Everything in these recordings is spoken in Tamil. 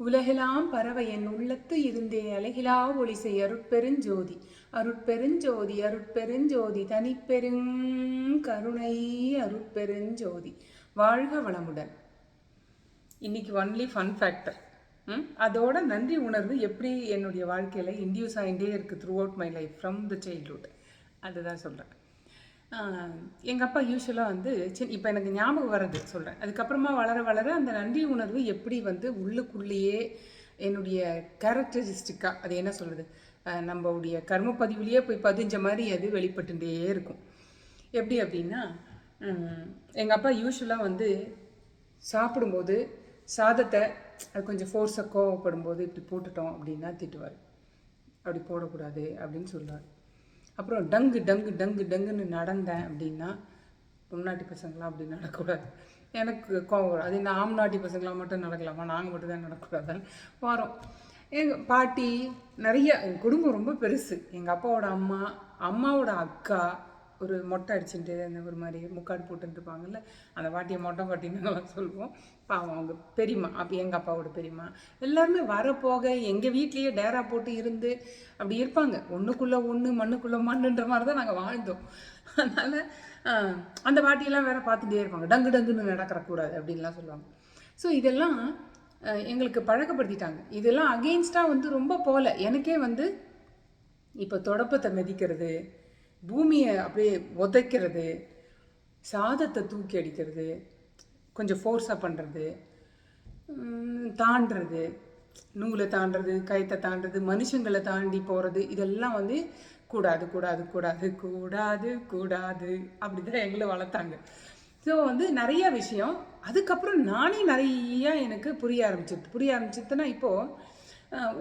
உலகெலாம் பறவை என் உள்ளத்து இருந்தே அழகிலா ஒளிசை அருட்பெருஞ்சோதி அருட்பெருஞ்சோதி அருட்பெருஞ்சோதி தனிப்பெருங் கருணை அருட்பெருஞ்சோதி வாழ்க வளமுடன். இன்னைக்கு ஒன்லி ஃபன் ஃபேக்டர் அதோட நன்றி உணர்வு எப்படி என்னுடைய வாழ்க்கையில் இன்டியூஸ் ஆகிட்டே இருக்குது throughout my life from the childhood அதுதான் சொல்கிறேன் எங்கள் அப்பா யூஸ்வலாக வந்து சின் இப்போ எனக்கு ஞாபகம் வர்றது சொல்கிறேன் அதுக்கப்புறமா வளர வளர அந்த நன்றி உணர்வு எப்படி வந்து உள்ளுக்குள்ளேயே என்னுடைய கேரக்டரிஸ்டிக்காக அது என்ன சொல்கிறது நம்மளுடைய கர்ம பதிவுலேயே போய் பதிஞ்ச மாதிரி அது வெளிப்பட்டுட்டே இருக்கும். எப்படி அப்படின்னா எங்கள் அப்பா யூஸ்வலாக வந்து சாப்பிடும்போது சாதத்தை அது கொஞ்சம் ஃபோர்ஸாக கோவப்படும்போது இப்படி போட்டுட்டோம் அப்படின்னா திட்டுவார். அப்படி போடக்கூடாது அப்படின்னு சொல்லுவார். அப்புறம் டங்கு டங்கு டங்கு டங்குன்னு நடந்தேன் அப்படின்னா பொம்நாட்டி பசங்களாம் அப்படி நடக்கக்கூடாது. எனக்கு கோவம் வரும். அது இந்த ஆம்நாட்டி பசங்களாம் மட்டும் நடக்கலாமா? நாங்கள் மட்டும் தான் நடக்கக்கூடாதுன்னு வரோம். எங்கள் பாட்டி நிறைய எங்கள் குடும்பம் ரொம்ப பெருசு. எங்கள் அப்பாவோட அம்மா அம்மாவோட அக்கா ஒரு மொட்டை அடிச்சுட்டு அந்த ஒரு மாதிரி முக்காடு போட்டுருப்பாங்கல்ல இருப்பாங்கல்ல அந்த வாட்டியை மொட்டை பாட்டின்னு சொல்லுவோம். பாவம் அவங்க பெரியம்மா அப்போ எங்கள் அப்பாவோட பெரியம்மா. எல்லாருமே வரப்போக எங்கள் வீட்லேயே டேரா போட்டு இருந்து அப்படி இருப்பாங்க. ஒன்றுக்குள்ளே ஒன்று மண்ணுக்குள்ளே மண்ணுன்ற மாதிரி தான் நாங்கள் வாழ்ந்தோம். அதனால் அந்த வாட்டியெல்லாம் வேற பார்த்துட்டே இருப்பாங்க. டங்கு டங்குன்னு நடக்கிறக்கூடாது அப்படின்லாம் சொல்லுவாங்க. ஸோ இதெல்லாம் எங்களுக்கு பழக்கப்படுத்திட்டாங்க. இதெல்லாம் அகெயின்ஸ்டாக வந்து ரொம்ப போகல எனக்கே வந்து இப்போ தொடப்பத்தை மிதிக்கிறது பூமியை அப்படியே உதைக்கிறது சாதத்தை தூக்கி அடிக்கிறது கொஞ்சம் ஃபோர்ஸாக பண்ணுறது தாண்டுறது நூலை தாண்டுறது கயத்தை தாண்டுறது மனுஷங்களை தாண்டி போகிறது இதெல்லாம் வந்து கூடாது கூடாது கூடாது கூடாது கூடாது அப்படி தான் எங்களை வளர்த்தாங்க. ஸோ வந்து நிறைய விஷயம். அதுக்கப்புறம் நானே நிறையா எனக்கு புரிய ஆரம்பிச்சிது புரிய ஆரம்பிச்சிதுன்னா இப்போது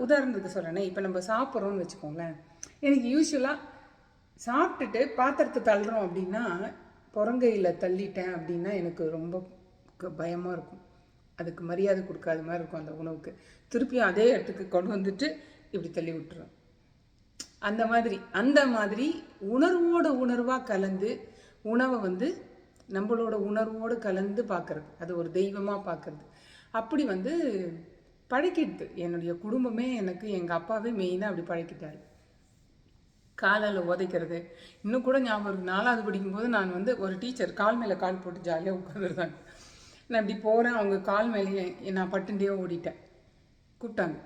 உதாரணத்துக்கு சொல்கிறேனே இப்போ நம்ம சாப்பிட்றோன்னு வச்சுக்கோங்களேன். எனக்கு யூஸ்வலாக சாப்பிட்டுட்டு பாத்திரத்தை தள்ளுறோம் அப்படின்னா புறங்கையில் தள்ளிட்டேன் அப்படின்னா எனக்கு ரொம்ப பயமாக இருக்கும். அதுக்கு மரியாதை கொடுக்காத மாதிரி இருக்கும் அந்த உணவுக்கு. திருப்பியும் அதே இடத்துக்கு கொண்டு வந்துட்டு இப்படி தள்ளி விட்டுறோம். அந்த மாதிரி அந்த மாதிரி உணர்வோட உணர்வாக கலந்து உணவை வந்து நம்மளோட உணர்வோடு கலந்து பார்க்குறது அது ஒரு தெய்வமாக பார்க்குறது அப்படி வந்து பழக்கிடுது என்னுடைய குடும்பமே எனக்கு எங்கள் அப்பாவே மெயினாக அப்படி பழக்கிட்டார் காலில் உதைக்கிறது. இன்னும் கூட ஞாபகம் இருக்குது நாலாவது படிக்கும்போது நான் வந்து ஒரு டீச்சர் கால் மேலே கால் போட்டு ஜாலியாக உட்காந்துருந்தாங்க நான் இப்படி போகிறேன் அவங்க கால் மேலேயே நான் பட்டுண்டியே ஓடிட்டேன். கூப்பிட்டாங்க.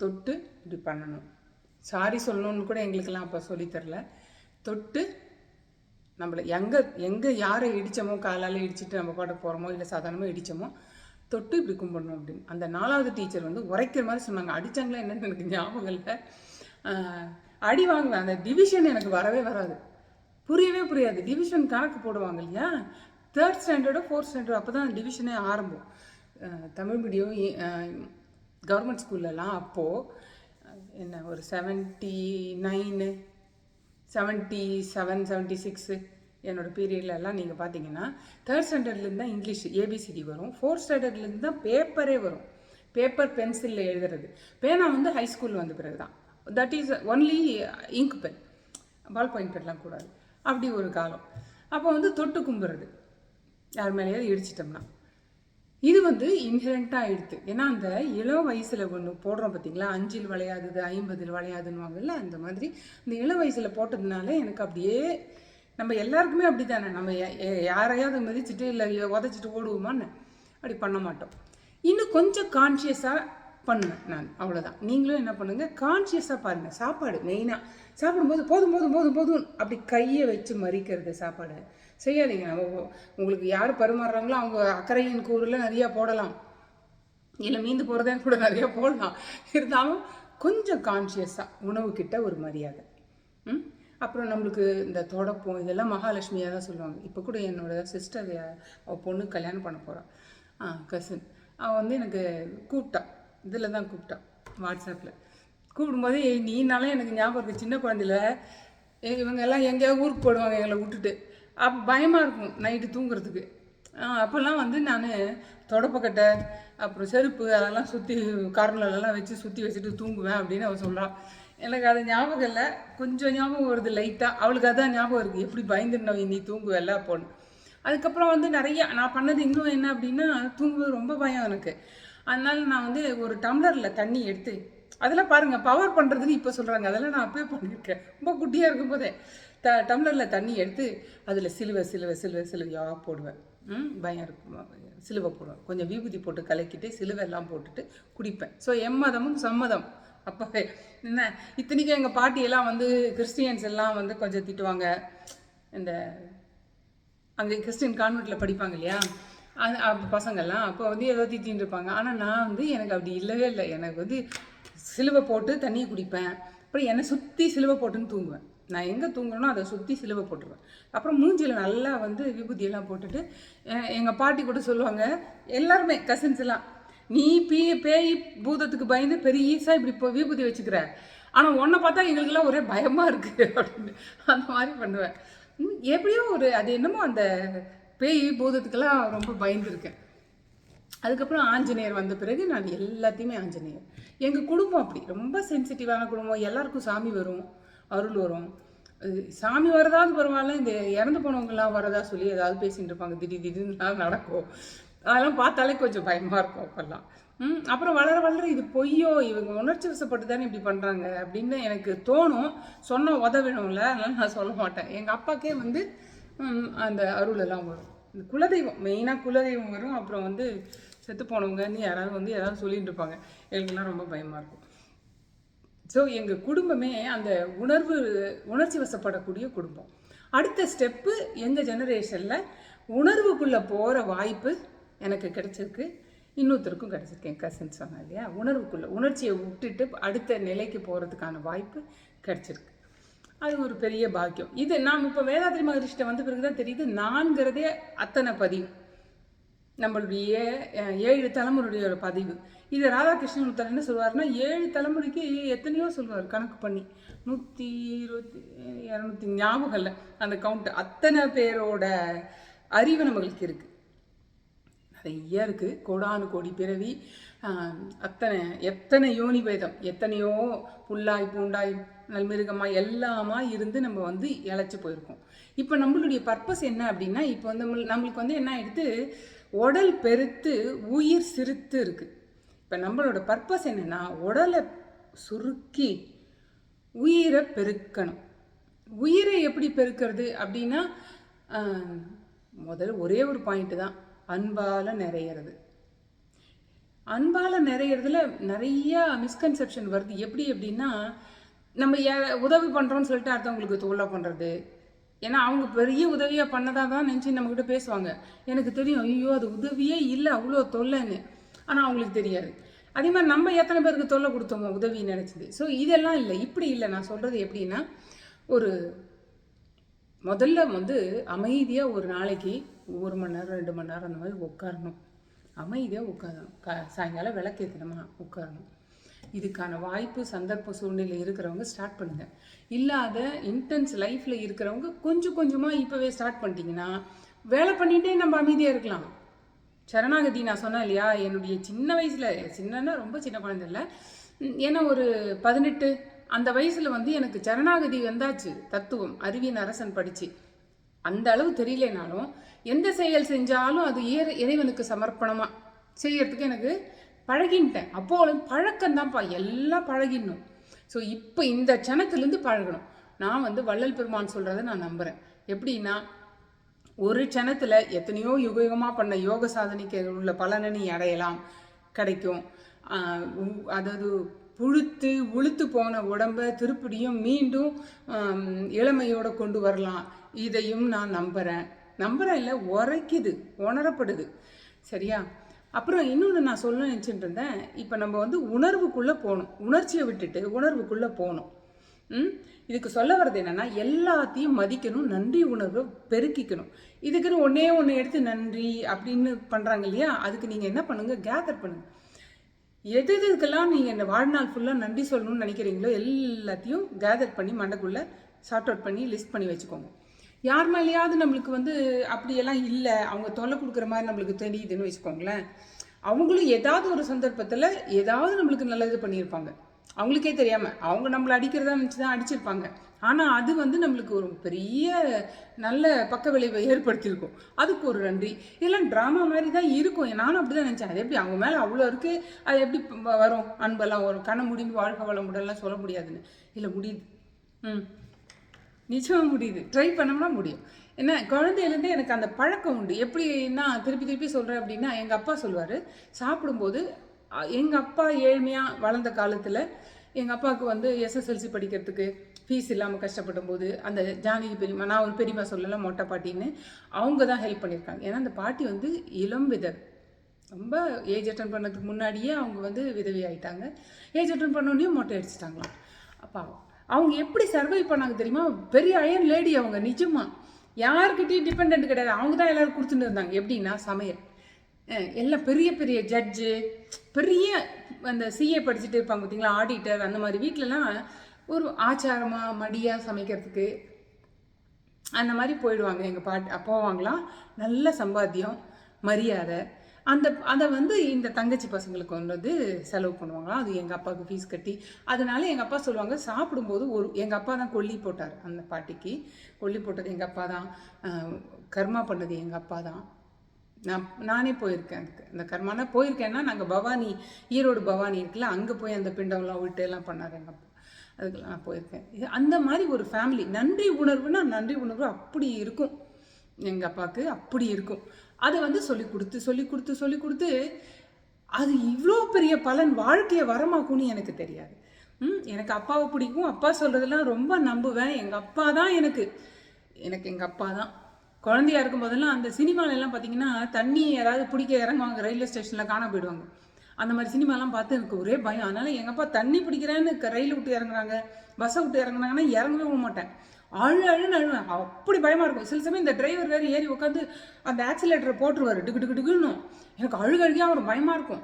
தொட்டு இப்படி பண்ணணும். சாரி சொல்லணும்னு கூட எங்களுக்கெல்லாம் அப்போ சொல்லித்தரல தொட்டு நம்மளை எங்கே எங்கே யாரை இடித்தோமோ காலால் இடிச்சிட்டு நம்ம பாட்டு போகிறோமோ இல்லை சாதாரணமாக இடித்தோமோ தொட்டு இப்படி கும்பிடணும் அப்படின்னு. அந்த நாலாவது டீச்சர் வந்து உரைக்கிற மாதிரி சொன்னாங்க. அடித்தாங்களா என்னன்னு எனக்கு ஞாபகம் இல்லை. அடி வாங்குவேன். அந்த டிவிஷன் எனக்கு வரவே வராது. புரியவே புரியாது. டிவிஷன் கணக்கு போடுவாங்க இல்லையா? தேர்ட் ஸ்டாண்டர்டோ ஃபோர்த் ஸ்டாண்டர்டோ அப்போ தான் அந்த டிவிஷனே ஆரம்பம். தமிழ் மீடியம் கவர்மெண்ட் ஸ்கூல்லலாம் அப்போது என்ன ஒரு seventy nine seventy seven seventy six என்னோடய பீரியட்லலாம் நீங்கள் பார்த்தீங்கன்னா தேர்ட் ஸ்டாண்டர்ட்லேருந்து தான் English A B C D வரும். ஃபோர்த் ஸ்டாண்டர்ட்லேருந்து தான் பேப்பரே வரும். பேப்பர் பென்சிலில் எழுதுறது. பேனா வந்து ஹை ஸ்கூல் வந்த பிறகு தான் that is only ink pen ball point பென்லாம் கூடாது. அப்படி ஒரு காலம். அப்போ வந்து தொட்டு கும்புறது யார் மேலேயாவது இடிச்சிட்டோம்னா. இது வந்து இன்ஹரண்ட்டாக ஆகிடுது ஏன்னா அந்த இளம் வயசில் ஒன்று போடுறோம் பார்த்தீங்களா அஞ்சில் விளையாதுது ஐம்பதில் விளையாதுன்னுவாங்கல்ல அந்த மாதிரி. இந்த இளம் வயசில் போட்டதுனால எனக்கு அப்படியே நம்ம எல்லாருக்குமே அப்படி தானே நம்ம யாரையாவது மிதிச்சுட்டு இல்லை உதச்சிட்டு ஓடுவோமான்னு. அப்படி பண்ண மாட்டோம். இன்னும் கொஞ்சம் கான்ஷியஸாக பண்ணுவேன் நான். அவ்வளோதான் நீங்களும் என்ன பண்ணுங்கள் கான்ஷியஸாக பாருங்கள் சாப்பாடு மெயினாக சாப்பிடும்போது போதும் போதும் போதும் போதும் அப்படி கையை வச்சு மறிக்கிறது சாப்பாடு. செய்யாதீங்க. நம்ம உங்களுக்கு யார் பரிமாறுறாங்களோ அவங்க அக்கறையின் கூறில் நிறையா போடலாம். இல்லை மீந்து போகிறதே கூட நிறையா போடலாம். இருந்தாலும் கொஞ்சம் கான்ஷியஸாக உணவுக்கிட்ட ஒரு மரியாதை. ம்? அப்புறம் நம்மளுக்கு இந்த தொடப்பம் இதெல்லாம் மகாலட்சுமியாக தான் சொல்லுவாங்க. இப்போ கூட என்னோட சிஸ்டர் அவள் பொண்ணு கல்யாணம் பண்ண போகிறான் ஆ கசின் அவள் வந்து எனக்கு கூப்பிட்டான் இதில் தான் கூப்பிட்டான் வாட்ஸ்அப்பில் கூப்பிடும்போது நீனாலும் எனக்கு ஞாபகம் இருக்குது சின்ன குழந்தையில. இவங்க எல்லாம் எங்கேயாவது ஊருக்கு போடுவாங்க எங்களை விட்டுட்டு. அப்போ பயமாக இருக்கும் நைட்டு தூங்குறதுக்கு. அப்போல்லாம் வந்து நான் தொடப்பக்கட்டை அப்புறம் செருப்பு அதெல்லாம் சுற்றி கார்னர்லலாம் வச்சு சுற்றி வச்சுட்டு தூங்குவேன் அப்படின்னு அவள் சொல்கிறாள் எனக்கு அது ஞாபகம் இல்லை கொஞ்சம் ஞாபகம் வருது லைட்டாக அவளுக்கு அதான் ஞாபகம் இருக்குது எப்படி பயந்துருந்தவ நீ தூங்குவேல அப்போன்னு அதுக்கப்புறம் வந்து நிறைய நான் பண்ணது இன்னும் என்ன அப்படின்னா தூங்குவது ரொம்ப பயம் எனக்கு. அதனால நான் வந்து ஒரு டம்ளரில் தண்ணி எடுத்து அதெல்லாம் பாருங்கள் பவர் பண்ணுறதுன்னு இப்போ சொல்கிறாங்க அதெல்லாம் நான் அப்பயே பண்ணியிருக்கேன். ரொம்ப குட்டியாக இருக்கும் போதே த டம்ளரில் தண்ணி எடுத்து அதில் சிலுவை சிலுவை சிலுவை சிலுவையாக போடுவேன். ம் பயம் இருக்கும்? சிலுவை போடுவேன். கொஞ்சம் விபூதி போட்டு கலக்கிட்டு சிலுவை எல்லாம் போட்டுட்டு குடிப்பேன். ஸோ எம்மதமும் சம்மதம். அப்போவே என்ன இத்தனைக்கும் எங்கள் பாட்டியெல்லாம் வந்து கிறிஸ்டியன்ஸ் எல்லாம் வந்து கொஞ்சம் திட்டுவாங்க. இந்த அங்கே கிறிஸ்டின் கான்வெண்ட்டில் படிப்பாங்க இல்லையா? அது அப்போ பசங்கள்லாம் அப்போ வந்து ஏதோ திட்டின்னு இருப்பாங்க. ஆனால் நான் வந்து எனக்கு அப்படி இல்லவே இல்லை. எனக்கு வந்து சிலுவை போட்டு தண்ணியை குடிப்பேன். அப்புறம் என்னை சுற்றி சிலுவை போட்டுன்னு தூங்குவேன். நான் எங்கே தூங்குறேனோ அதை சுற்றி சிலுவை போட்டுருவேன். அப்புறம் மூஞ்சியில் நல்லா வந்து விபூதியெல்லாம் போட்டுட்டு எங்கள் பாட்டி கூட சொல்லுவாங்க எல்லாருமே கசின்ஸ் எல்லாம் நீ பீ பேய் பூதத்துக்கு பயந்து பெரியசா இப்படி இப்போ விபூதி வச்சுக்கிற. ஆனால் உன்னை பார்த்தா எங்களுக்கெல்லாம் ஒரே பயமாக இருக்குது அப்படின்னு அந்த மாதிரி பண்ணுவேன். எப்படியோ ஒரு அது என்னமோ அந்த பேய் பூதத்துக்கெல்லாம் ரொம்ப பயந்துருக்கேன். அதுக்கப்புறம் ஆஞ்சநேயர் வந்த பிறகு நான் எல்லாத்தையுமே ஆஞ்சநேயர். எங்கள் குடும்பம் அப்படி. ரொம்ப சென்சிட்டிவான குடும்பம். எல்லாருக்கும் சாமி வரும் அருள் வரும். அது சாமி வரதாவது பரவாயில்ல இந்த இறந்து போனவங்கலாம் வரதா சொல்லி ஏதாவது பேசிகிட்டு இருப்பாங்க. திடீர் திடீர்னு நடக்கும். அதெல்லாம் பார்த்தாலே கொஞ்சம் பயமாக இருக்கும் அப்போல்லாம். ம் அப்புறம் வளர வளர இது பொய்யோ இவங்க உணர்ச்சி வசப்பட்டு தானே இப்படி பண்ணுறாங்க அப்படின்னு எனக்கு தோணும். சொன்ன உதவிடும்ல அதனால நான் சொல்ல மாட்டேன். எங்கள் அப்பாக்கே வந்து அந்த அருள் எல்லாம் வரும். இந்த குலதெய்வம் மெயினாக குலதெய்வம் வரும். அப்புறம் வந்து செத்து போனவங்கன்னு யாராவது வந்து யாராவது சொல்லிட்டு இருப்பாங்க. எங்களுக்குலாம் ரொம்ப பயமாக இருக்கும். ஸோ எங்கள் குடும்பமே அந்த உணர்வு உணர்ச்சி வசப்படக்கூடிய குடும்பம். அடுத்த ஸ்டெப்பு எங்கள் ஜெனரேஷனில் உணர்வுக்குள்ளே போகிற வாய்ப்பு எனக்கு கிடச்சிருக்கு. இன்னொருத்தருக்கும் கிடச்சிருக்கேன் கசின் சொன்னேன் இல்லையா? உணர்வுக்குள்ளே உணர்ச்சியை விட்டுட்டு அடுத்த நிலைக்கு போகிறதுக்கான வாய்ப்பு கிடச்சிருக்கு. அது ஒரு பெரிய பாக்கியம். இது நாம் இப்போ வேதாத்திரி மகரிஷ்ட வந்த பிறகு தான் தெரியுது நான்கிறதே அத்தனை பதிவு. நம்மளுடைய ஏழு தலைமுறையுடைய ஒரு பதிவு. இது ராதாகிருஷ்ணன் ஒருத்தர் என்ன சொல்லுவாருன்னா ஏழு தலைமுறைக்கு எத்தனையோ சொல்லுவார் கணக்கு பண்ணி. நூற்றி இருபத்தி இரநூத்தி ஞாபகம் இல்லை அந்த கவுண்ட் அத்தனை பேரோட அறிவு நம்மளுக்கு இருக்குது நிறைய இருக்குது கோடானு கோடி பிறவி அத்தனை எத்தனை யோனி பேதம் எத்தனையோ புல்லாய் பூண்டாய் நல்மிருகமாய் எல்லாமா இருந்து நம்ம வந்து இழைச்சி போயிருக்கோம். இப்போ நம்மளுடைய பர்பஸ் என்ன அப்படின்னா இப்போ வந்து நம்மளுக்கு வந்து என்ன ஆயிடுது? உடல் பெருத்து உயிர் சிறுத்து இருக்குது இப்போ நம்மளோட பர்பஸ் என்னன்னா உடலை சுருக்கி உயிரை பெருக்கணும். உயிரை எப்படி பெருக்கிறது அப்படின்னா முதல்ல ஒரே ஒரு பாயிண்ட்டு தான் அன்பால் நிறையிறது. அன்பால் நிறையிறதுல நிறைய மிஸ்கன்செப்ஷன் வருது. எப்படி எப்படின்னா நம்ம ஏ உதவி பண்ணுறோம்னு சொல்லிட்டு அடுத்தவங்களுக்கு தொல்லை பண்ணுறது ஏன்னா அவங்க பெரிய உதவியாக பண்ணதா தான் நினச்சி நம்மக்கிட்ட பேசுவாங்க. எனக்கு தெரியும் ஐயோ அது உதவியே இல்லை அவ்வளோ தொல்லைன்னு. ஆனால் அவங்களுக்கு தெரியாது. அதே மாதிரி நம்ம எத்தனை பேருக்கு தொல்லை கொடுத்தோமோ உதவி நினச்சது. ஸோ இதெல்லாம் இல்லை. இப்படி இல்லை. நான் சொல்கிறது எப்படின்னா ஒரு முதல்ல வந்து அமைதியாக ஒரு நாளைக்கு ஒரு மணி நேரம் ரெண்டு மணி நேரம் அந்த மாதிரி உட்காரணும் அமைதியாக உட்காரணும். க சாயங்காலம் விளக்கேற்றணுமா உட்காரணும். இதுக்கான வாய்ப்பு சந்தர்ப்ப சூழ்நிலை இருக்கிறவங்க ஸ்டார்ட் பண்ணுங்கள் இல்லாத இன்டென்ஸ் லைஃப்பில் இருக்கிறவங்க கொஞ்சம் கொஞ்சமாக இப்போவே ஸ்டார்ட் பண்ணிட்டீங்கன்னா வேலை பண்ணிகிட்டே நம்ம அமைதியாக இருக்கலாம். சரணாகதி நான் சொன்னேன் இல்லையா என்னுடைய சின்ன வயசில் சின்னன்னா ரொம்ப சின்ன குழந்தை இல்லை. ஏன்னா ஒரு பதினெட்டு அந்த வயசில் வந்து எனக்கு சரணாகதி வந்தாச்சு தத்துவம் அறிவின் அரசன் படித்து அந்த அளவு தெரியலனாலும் எந்த செயல் செஞ்சாலும் அது ஏற இறைவனுக்கு சமர்ப்பணமாக செய்யறதுக்கு எனக்கு பழகின்ட்டேன். அப்போது பழக்கம்தான்ப்பா எல்லாம் பழகிடணும். ஸோ இப்போ இந்த க்ஷணத்துலேருந்து பழகணும். நான் வந்து வள்ளல் பெருமான் சொல்கிறத நான் நம்புகிறேன் எப்படின்னா ஒரு க்ஷணத்தில் எத்தனையோ யுகயுகமாக பண்ண யோக சாதனைக்கு உள்ள பலனை நீ அடையலாம். கிடைக்கும். அதாவது புழுத்து உளுத்து போன உடம்ப திருப்படியும் மீண்டும் இளமையோடு இளமையோட கொண்டு வரலாம். இதையும் நான் நம்புகிறேன் நம்புகிறேன் இல்லை உரைக்குது உணரப்படுது. சரியா? அப்புறம் இன்னொன்று நான் சொல்ல நினச்சிட்டு இருந்தேன். இப்போ நம்ம வந்து உணர்வுக்குள்ளே போகணும். உணர்ச்சியை விட்டுட்டு உணர்வுக்குள்ளே போகணும். ம்? இதுக்கு சொல்ல வர்றது என்னென்னா எல்லாத்தையும் மதிக்கணும் நன்றி உணர்வை பெருக்கிக்கணும். இதுக்குன்னு ஒன்றே ஒன்று எடுத்து நன்றி அப்படின்னு பண்ணுறாங்க இல்லையா? அதுக்கு நீங்கள் என்ன பண்ணுங்கள் கேதர் பண்ணுங்கள் எது எதுக்கெல்லாம் நீங்கள் இந்த வாழ்நாள் ஃபுல்லாக நன்றி சொல்லணும்னு நினைக்கிறீங்களோ எல்லாத்தையும் கேதர் பண்ணி மண்டைக்குள்ளே சார்ட் அவுட் பண்ணி லிஸ்ட் பண்ணி வச்சுக்கோங்க. யார் மேலேயாவது நம்மளுக்கு வந்து அப்படியெல்லாம் இல்லை அவங்க தொல்லை கொடுக்குற மாதிரி நம்மளுக்கு தெரியுதுன்னு வச்சுக்கோங்களேன். அவங்களும் ஏதாவது ஒரு சந்தர்ப்பத்தில் ஏதாவது நம்மளுக்கு நல்லது பண்ணியிருப்பாங்க. அவங்களுக்கே தெரியாமல் அவங்க நம்மளை அடிக்கிறதா நினச்சி தான் அடிச்சிருப்பாங்க. ஆனால் அது வந்து நம்மளுக்கு ஒரு பெரிய நல்ல பக்க விளைவை ஏற்படுத்தியிருக்கும். அதுக்கு ஒரு நன்றி. இதெல்லாம் ட்ராமா மாதிரி தான் இருக்கும். நானும் அப்படி தான் நினச்சேன். அது எப்படி அவங்க மேலே அவ்வளோ இருக்குது அது எப்படி வரும்? அன்பெல்லாம் வரும். கண்ண முடிஞ்சு வாழ்க்கை வள முடியலாம் சொல்ல முடியாதுன்னு. இல்லை முடியுது. ம். நிச்சயமாக முடியுது. ட்ரை பண்ணோம்னா முடியும். என்ன குழந்தையிலேருந்தே எனக்கு அந்த பழக்கம் உண்டு. எப்படின்னா திருப்பி திருப்பி சொல்கிறேன் அப்படின்னா எங்கள் அப்பா சொல்லுவார் சாப்பிடும்போது எங்கள் அப்பா ஏழ்மையாக வளர்ந்த காலத்தில் எங்கள் அப்பாவுக்கு வந்து எஸ்எஸ்எல்சி படிக்கிறதுக்கு ஃபீஸ் இல்லாமல் கஷ்டப்படும் போது அந்த ஜானகி பெரியம்மா நான் ஒரு பெரியம்மா சொல்லலாம் மொட்டை பாட்டின்னு அவங்க தான் ஹெல்ப் பண்ணியிருக்காங்க. ஏன்னா அந்த பாட்டி வந்து இளம் விதர். ரொம்ப ஏஜ் அட்டன் பண்ணதுக்கு முன்னாடியே அவங்க வந்து விதவி ஆயிட்டாங்க. ஏஜ் அட்டன் பண்ணோடனே மொட்டை அடிச்சிட்டாங்களாம். அப்பா அவங்க எப்படி சர்வை பண்ணாங்க தெரியுமா? பெரிய அயன் லேடி அவங்க நிஜமாக யாருக்கிட்டையும் டிபெண்ட் கிடையாது. அவங்க தான் எல்லோரும் கொடுத்துட்டு இருந்தாங்க. எப்படின்னா சமையல். எல்லாம் பெரிய பெரிய ஜட்ஜு பெரிய அந்த சிஏ படிச்சுட்டு இருப்பாங்க பார்த்தீங்களா ஆடிட்டர் அந்த மாதிரி. வீட்டிலலாம் ஒரு ஆச்சாரமாக மடியாக சமைக்கிறதுக்கு அந்த மாதிரி போயிடுவாங்க. எங்கள் பாட்டு போவாங்களாம் நல்ல சம்பாத்தியம் மரியாதை. அந்த அதை வந்து இந்த தங்கச்சி பசங்களுக்கு வந்து செலவு பண்ணுவாங்களாம் அது எங்கள் அப்பாவுக்கு ஃபீஸ் கட்டி. அதனால எங்கள் அப்பா சொல்லுவாங்க சாப்பிடும்போது ஒரு எங்கள் அப்பா தான் கொல்லி போட்டார். அந்த பாட்டிக்கு கொல்லி போட்டது எங்கள் அப்பா தான். கர்மா பண்ணது எங்கள் அப்பா தான். நான் நானே போயிருக்கேன். அதுக்கு இந்த கர்மானா போயிருக்கேன்னா நாங்கள் பவானி ஈரோடு பவானி இருக்குல்ல அங்கே போய் அந்த பிண்டம்லாம் விட்டு எல்லாம் பண்ணார் எங்கள் அப்பா. அதுக்கெல்லாம் நான் போயிருக்கேன். இது அந்த மாதிரி ஒரு ஃபேமிலி நன்றி உணர்வுனா நன்றி உணர்வு அப்படி இருக்கும். எங்கள் அப்பாவுக்கு அப்படி இருக்கும். அதை வந்து சொல்லி கொடுத்து சொல்லி கொடுத்து சொல்லி கொடுத்து அது இவ்வளோ பெரிய பலன் வாழ்க்கையை வரமாக்கும்னு எனக்கு தெரியாது. ம் எனக்கு அப்பாவை பிடிக்கும். அப்பா சொல்கிறதெல்லாம் ரொம்ப நம்புவேன். எங்கள் அப்பா தான் எனக்கு. எனக்கு எங்கள் அப்பா தான். குழந்தையா இருக்கும் போதெல்லாம் அந்த சினிமாலெல்லாம் பார்த்தீங்கன்னா தண்ணி யாராவது பிடிக்க இறங்குவாங்க ரயில்வே ஸ்டேஷனில் காண போயிடுவாங்க. அந்த மாதிரி சினிமாலாம் பார்த்து எனக்கு ஒரே பயம். அதனால் எங்கள் அப்பா தண்ணி பிடிக்கிறேன்னு க- ரயில் விட்டு இறங்குறாங்க பஸ்ஸை விட்டு இறங்குனாங்கன்னா இறங்கவே விட மாட்டேன். அழு அழுன்னு அழுவேன். அப்படி பயமாக இருக்கும். சில சமயம் இந்த டிரைவர் வேறு ஏறி உட்காந்து அந்த ஆக்சிலேட்டரை போட்டுருவாரு. டிக்கு டிக்கு டிக்குன்னு. எனக்கு அழுக ஒரு பயமாக இருக்கும்.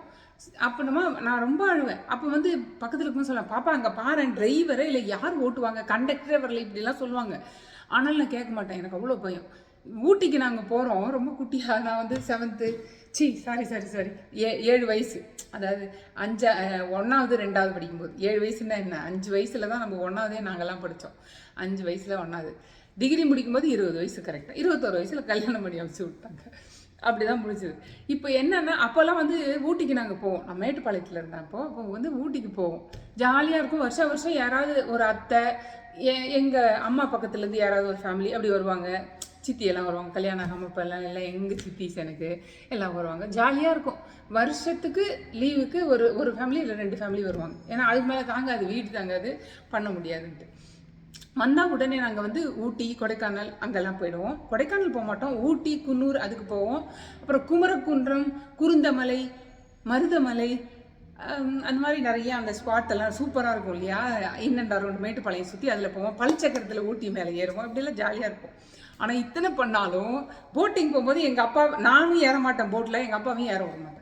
அப்போ நம்ம நான் ரொம்ப அழுவேன். அப்போ வந்து பக்கத்தில் இருக்கும்போது சொல்லலாம் பாப்பா அங்கே பாரு டிரைவரை இல்லை யார் ஓட்டுவாங்க? கண்டக்டரே வரல இப்படிலாம் சொல்லுவாங்க. ஆனாலும் நான் கேட்க மாட்டேன். எனக்கு அவ்வளோ பயம். ஊட்டிக்கு நாங்கள் போகிறோம் ரொம்ப குட்டியாக நான் வந்து seventh C sorry sorry sorry ஏ ஏழு வயசு. அதாவது அஞ்சா ஒன்றாவது ரெண்டாவது படிக்கும்போது. ஏழு வயசுன்னா என்ன? அஞ்சு வயசில் தான் நம்ம ஒன்றாவதே நாங்கள்லாம் படித்தோம் அஞ்சு வயசில் ஒன்றாவது டிகிரி முடிக்கும்போது இருபது வயசு கரெக்டாக இருபத்தோரு வயசில் கல்யாணம் பண்ணி அமைச்சு விட்டாங்க. அப்படி தான் முடிஞ்சது. இப்போ என்னென்னா அப்போல்லாம் வந்து ஊட்டிக்கு நாங்கள் போவோம். நான் மேட்டுப்பாளையத்தில் இருந்தேன் அப்போ. அப்போ வந்து ஊட்டிக்கு போவோம். ஜாலியாக இருக்கும். வருஷம் வருஷம் யாராவது ஒரு அத்தை எ- அம்மா பக்கத்துலேருந்து யாராவது ஒரு ஃபேமிலி அப்படி வருவாங்க. சித்தி எல்லாம் வருவாங்க. கல்யாணம் ஆகாமல் இப்போ எல்லாம் எல்லாம் எங்கள் சித்திஸ் எனக்கு? எல்லாம் வருவாங்க. ஜாலியாக இருக்கும். வருஷத்துக்கு லீவுக்கு ஒரு ஒரு ஃபேமிலி இல்லை ரெண்டு ஃபேமிலி வருவாங்க. ஏன்னா அதுக்கு மேலே தாங்காது வீடு தாங்காது பண்ண முடியாதுன்ட்டு. வந்தால் உடனே நாங்கள் வந்து ஊட்டி கொடைக்கானல் அங்கெல்லாம் போயிடுவோம். கொடைக்கானல் போக மாட்டோம். ஊட்டி குன்னூர் அதுக்கு போவோம். அப்புறம் குமரக்குன்றம் குருந்தமலை மருதமலை அந்த மாதிரி நிறைய அந்த ஸ்பாட் எல்லாம் சூப்பராக இருக்கும் இல்லையா? இன்னண்டா அண்ட் அரௌண்ட் மேட்டுப்பாளையம் சுற்றி அதில் போவோம். பல்சக்கரத்தில் ஊட்டி மேலே ஏறுவோம். இப்படியெல்லாம் ஜாலியாக இருக்கும் ஆனால் இத்தனை பண்ணாலும் போட்டிங் போகும்போது எங்கள் அப்பா நானும் ஏற மாட்டேன் போட்டில் எங்கள் அப்பாவையும் ஏற விட மாட்டேன்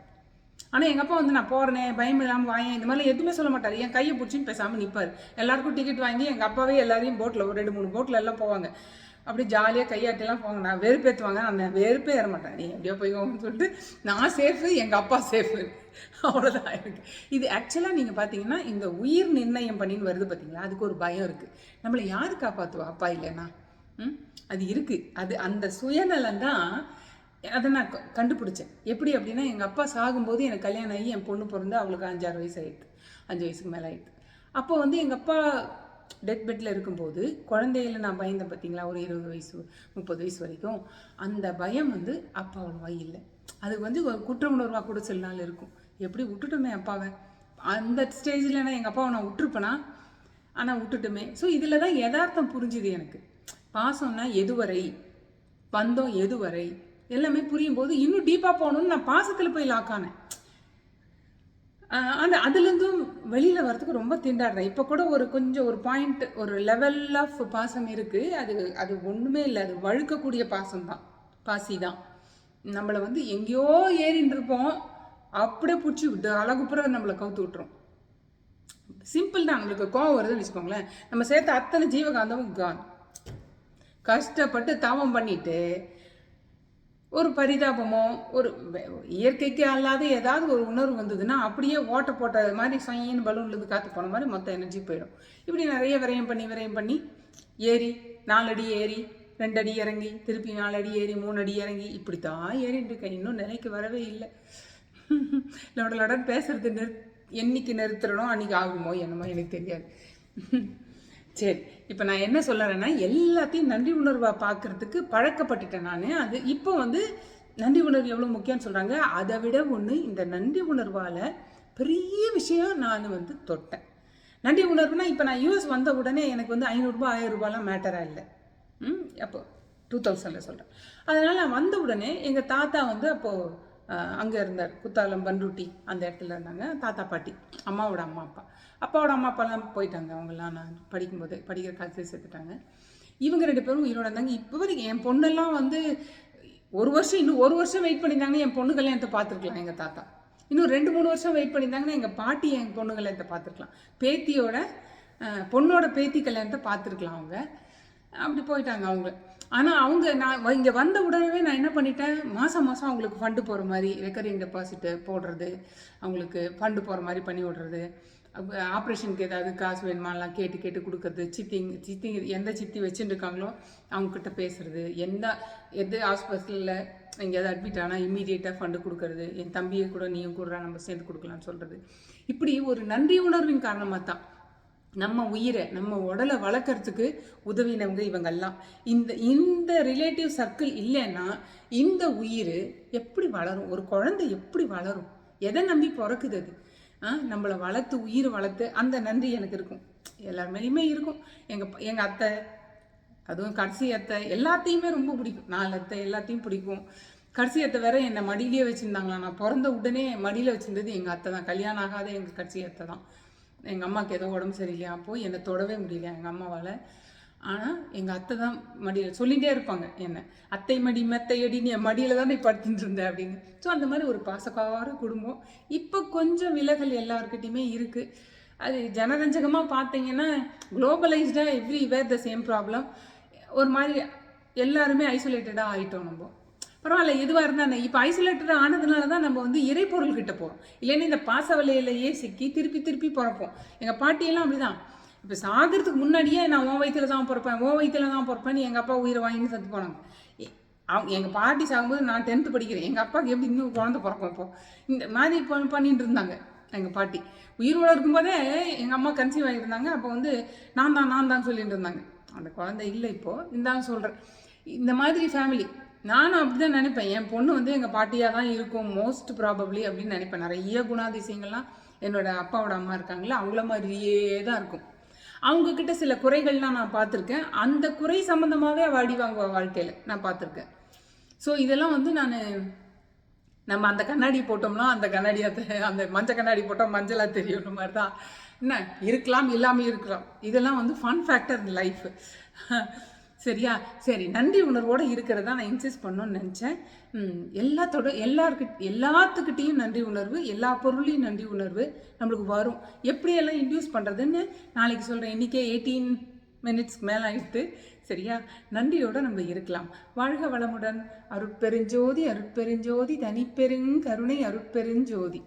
ஆனால் எங்கள் அப்பா வந்து நான் போகிறேனே பயம் இல்லாமல் வாயேன் இந்த மாதிரிலாம் எதுவுமே சொல்ல மாட்டார். என் கையை பிடிச்சின்னு பேசாமல் நிற்பார் எல்லாருக்கும் டிக்கெட் வாங்கி எங்கள் அப்பாவே எல்லாரையும் போட்டில் ஒரு ரெண்டு மூணு போட்டில் எல்லாம் போவாங்க. அப்படி ஜாலியாக கையாட்டிலாம் போவாங்க. நான் வெறுப்பேற்றுவாங்க நான் வெறுப்பே ஏற மாட்டேன். நீ எப்படியோ போய்க்கோங்கன்னு சொல்லிட்டு நான் சேஃபு எங்கள் அப்பா சேஃபு அவ்வளோதான் இருக்குது இது ஆக்சுவலாக நீங்கள் பார்த்தீங்கன்னா இந்த உயிர் நிர்ணயம் பண்ணின்னு வருது பார்த்தீங்களா அதுக்கு ஒரு பயம் இருக்குது நம்மளை யார் காப்பாற்றுவா அப்பா இல்லைன்னா? அது இருக்குது அது அந்த சுயநலம் தான் அதை நான் க- கண்டுபிடிச்சேன். எப்படி அப்படின்னா எங்கள் அப்பா சாகும்போது எனக்கு கல்யாணம் ஆகி என் பொண்ணு பிறந்து அவளுக்கு அஞ்சாறு வயசு ஆயிடுது. அஞ்சு வயசுக்கு மேலே ஆயிடுது. அப்போ வந்து எங்கள் அப்பா டெத் பெட்டில் இருக்கும்போது குழந்தையில நான் பயந்தேன் பார்த்தீங்களா ஒரு இருபது வயசு முப்பது வயசு வரைக்கும். அந்த பயம் வந்து அப்பா அவ்வளோவா இல்லை. அது வந்து குற்ற உணர்வாக கூட சில நாள் இருக்கும். எப்படி விட்டுட்டோமே அப்பாவை? அந்த ஸ்டேஜில் நான் எங்கள் அப்பாவை நான் விட்டுருப்பேனா? ஆனால் விட்டுட்டுமே. ஸோ இதில் தான் யதார்த்தம் புரிஞ்சுது எனக்கு. பாசம்னா எதுவரை? பந்தம் எதுவரை? எல்லாமே புரியும் போது இன்னும் டீப்பாக போகணும்னு நான் பாசத்தில் போய் லாக்கானேன் அந்த அதுலேருந்தும் வெளியில் வரதுக்கு ரொம்ப திண்டாடுறேன். இப்போ கூட ஒரு கொஞ்சம் ஒரு பாயிண்ட் ஒரு லெவல் ஆஃப் பாசம் இருக்குது அது அது ஒன்றுமே இல்லை. அது வழுக்கக்கூடிய பாசம் தான் பாசி தான் நம்மளை வந்து எங்கேயோ ஏறின்னு இருப்போம் அப்படியே பிடிச்சி விட்டு அழகுப்புற நம்மளை கவுத்து விட்டுரும். சிம்பிள் தான். நம்மளுக்கு கோவம் வருதுன்னு வச்சுக்கோங்களேன். நம்ம சேர்த்த அத்தனை ஜீவகாந்தமும் கான் கஷ்டப்பட்டு தவம் பண்ணிட்டு ஒரு பரிதாபமோ ஒரு இயற்கைக்கு அல்லாத ஏதாவது ஒரு உணர்வு வந்ததுன்னா அப்படியே ஓட்ட போட்ட மாதிரி சொயின்னு பலூன்லேருந்து காற்று போன மாதிரி மொத்த எனர்ஜி போயிடும். இப்படி நிறைய விரயம் பண்ணி விரயம் பண்ணி ஏறி நாலடி ஏறி ரெண்டு அடி இறங்கி திருப்பி நாலு அடி ஏறி மூணு அடி இறங்கி இப்படி தான் ஏறிட்டு இருக்கேன். இன்னும் நிலைக்கு வரவே இல்லை. லொட லொடன் பேசுறது நிறு என்னைக்கு நிறுத்துறனோ அன்னைக்கு ஆகுமோ என்னமோ எனக்கு தெரியாது. சரி இப்போ நான் என்ன சொல்லுறேன்னா எல்லாத்தையும் நன்றி உணர்வாக பார்க்கறதுக்கு பழக்கப்பட்டுட்டேன் நான். அது இப்போ வந்து நன்றி உணர்வு எவ்வளோ முக்கியம்னு சொல்கிறாங்க அதை விட ஒன்று இந்த நன்றி உணர்வால் பெரிய விஷயம் நான் வந்து தொட்டேன். நன்றி உணர்வுனா இப்போ நான் யூஎஸ் வந்த உடனே எனக்கு வந்து ஐநூறுரூபா ஆயிரம் ரூபாய்லாம் மேட்டராக இல்லை. ம் அப்போ டூ தௌசண்டில் சொல்கிறேன் அதனால் நான் வந்த உடனே எங்கள் தாத்தா வந்து அப்போது அங்கே இருந்தார் குத்தாலம் பன்ருட்டி அந்த இடத்துல இருந்தாங்க. தாத்தா பாட்டி அம்மாவோட அம்மா அப்பா. அப்பாவோட அம்மா அப்பாலாம் போயிட்டாங்க. அவங்கெல்லாம் நான் படிக்கும்போது படிக்கிற காலத்தில் சேர்த்துட்டாங்க. இவங்க ரெண்டு பேரும் உயிரோட இருந்தாங்க. இப்போ வரைக்கும் என் பொண்ணெல்லாம் வந்து ஒரு வருஷம் இன்னும் ஒரு வருஷம் வெயிட் பண்ணியிருந்தாங்கன்னா என் பொண்ணு கல்யாணத்தை பார்த்துருக்கலாம் எங்கள் தாத்தா. இன்னும் ரெண்டு மூணு வருஷம் வெயிட் பண்ணியிருந்தாங்கன்னா எங்கள் பாட்டி என் பொண்ணு கல்யாணத்தை பார்த்துருக்கலாம். பேத்தியோட பொண்ணோட பேத்தி கல்யாணத்தை பார்த்துருக்கலாம் அவங்க. அப்படி போயிட்டாங்க அவங்க. ஆனால் அவங்க நான் இங்கே வந்த உடனே நான் என்ன பண்ணிட்டேன்? மாதம் மாதம் அவங்களுக்கு ஃபண்டு போகிற மாதிரி ரெக்கரிங் டெபாசிட்டு போடுறது அவங்களுக்கு ஃபண்டு போகிற மாதிரி பண்ணி விடுறது. ஆப்ரேஷனுக்கு ஏதாவது காசு வேணுமாலாம் கேட்டு கேட்டு கொடுக்கறது சித்திங் சித்திங்க எந்த சித்தி வச்சுட்டு இருக்காங்களோ அவங்கக்கிட்ட பேசுறது. எந்த எது ஹாஸ்பிட்டலில் எங்கேயாவது அட்மிட் ஆனால் இம்மீடியட்டாக ஃபண்டு கொடுக்கறது. என் தம்பியை கூட நீயும் கூட நம்ம சேர்ந்து கொடுக்கலாம்னு சொல்கிறது இப்படி ஒரு நன்றி உணர்வின் காரணமாக தான் நம்ம உயிரை நம்ம உடலை வளர்க்குறதுக்கு உதவினவங்க இவங்கெல்லாம் இந்த இந்த ரிலேட்டிவ் சர்க்கிள் இல்லைன்னா இந்த உயிர் எப்படி வளரும்? ஒரு குழந்தை எப்படி வளரும்? எதை நம்பி பிறக்குது அது? ஆ நம்மளை வளர்த்து உயிர் வளர்த்து அந்த நன்றி எனக்கு இருக்கும். எல்லாருமேலையுமே இருக்கும். எங்கள் எங்கள் அத்தை அதுவும் கடைசி அத்தை எல்லாத்தையுமே ரொம்ப பிடிக்கும். நாலு அத்தை எல்லாத்தையும் பிடிக்கும். கடைசி அத்தை வேற என்னை மடியிலேயே வச்சுருந்தாங்களா நான் பிறந்த உடனே மடியில் வச்சிருந்தது எங்கள் அத்தை தான். கல்யாணம் ஆகாத எங்கள் கடைசி அத்தை தான். எங்கள் அம்மாவுக்கு ஏதோ உடம்பு சரியில்லையா? போய் என்னை தொடவே முடியல எங்கள் அம்மாவால். ஆனால் எங்கள் அத்தை தான் மடியில் சொல்லிகிட்டே இருப்பாங்க என்ன அத்தை மடி மெத்தை நீ என் மடியில் தான் நீ படுத்துட்டு இருந்த அப்படின்னு. ஸோ அந்த மாதிரி ஒரு பாசக்கார குடும்பம். இப்போ கொஞ்சம் விலகல் எல்லாருக்கிட்டையுமே இருக்குது அது ஜனரஞ்சகமாக பார்த்தீங்கன்னா குளோபலைஸ்டாக everywhere the same problem ஒரு மாதிரி எல்லாருமே ஐசோலேட்டடாக ஆகிட்டோம் நம்ம. பரவாயில்ல எதுவாக இருந்தால் இப்போ ஐசோலேட்டட் ஆனதுனால தான் நம்ம வந்து இறைப்பொருள் கிட்ட போகிறோம் இல்லைன்னா இந்த பாச வலையிலேயே சிக்கி திருப்பி திருப்பி பிறப்போம். எங்கள் பாட்டியெல்லாம் அப்படிதான். இப்போ சாகிறதுக்கு முன்னாடியே நான் ஓ வயிற்றில் தான் பிறப்பேன் ஓ வயிற்றில் தான் பிறப்பேன்னு எங்கள் அப்பா உயிரை வாங்கின்னு செத்து போனாங்க. அவங்க எங்கள் பாட்டி சாகும்போது நான் டென்த்து படிக்கிறேன். எங்கள் அப்பாவுக்கு எப்படி இன்னும் குழந்த பிறக்கும் இப்போ? இந்த மாதிரி பண்ணிட்டு இருந்தாங்க எங்கள் பாட்டி. உயிரோடு இருக்கும்போதே எங்கள் அம்மா கன்சீவ் ஆகியிருந்தாங்க அப்போ வந்து நான் தான் நான் தான் சொல்லிட்டு இருந்தாங்க. அந்த குழந்தை இல்லை இப்போது இந்தாங்க சொல்கிறேன் இந்த மாதிரி ஃபேமிலி நானும் அப்படி தான் நினைப்பேன். என் பொண்ணு வந்து எங்கள் பாட்டியாக தான் இருக்கும் மோஸ்ட் ப்ராபப்ளி அப்படின்னு நினைப்பேன். நிறைய குணாதிசயங்கள்லாம் என்னோட அப்பாவோட அம்மா இருக்காங்களே அவங்கள மாதிரியே தான் இருக்கும். அவங்கக்கிட்ட சில குறைகள்லாம் நான் பார்த்துருக்கேன். அந்த குறை சம்மந்தமாகவே அவள் வாங்குவா வாழ்க்கையில் நான் பார்த்துருக்கேன். ஸோ இதெல்லாம் வந்து நான் நம்ம அந்த கண்ணாடி போட்டோம்னா அந்த கண்ணாடி அந்த மஞ்சள் கண்ணாடி போட்டால் மஞ்சளாக தெரியும் மாதிரி தான் என்ன இருக்கலாம் இல்லாமல் இருக்கலாம். இதெல்லாம் வந்து ஃபன் ஃபேக்டர் லைஃப் சரியா? சரி நன்றி உணர்வோடு இருக்கிறதா நான் இன்சிஸ்ட் பண்ணணும்னு நினச்சேன். எல்லாத்தோட எல்லாருக்கு எல்லாத்துக்கிட்டேயும் நன்றி உணர்வு எல்லா பொருளையும் நன்றி உணர்வு நம்மளுக்கு வரும். எப்படியெல்லாம் இன்டியூஸ் பண்ணுறதுன்னு நாளைக்கு சொல்கிறேன் இன்றைக்கே எயிட்டீன் மினிட்ஸ்க்கு மேலே ஆயிடுத்து. சரியா? நன்றியோட நம்ம இருக்கலாம். வாழ்க வளமுடன். அருட்பெருஞ்சோதி அருட்பெருஞ்சோதி தனிப்பெருங்கருணை அருட்பெருஞ்சோதி.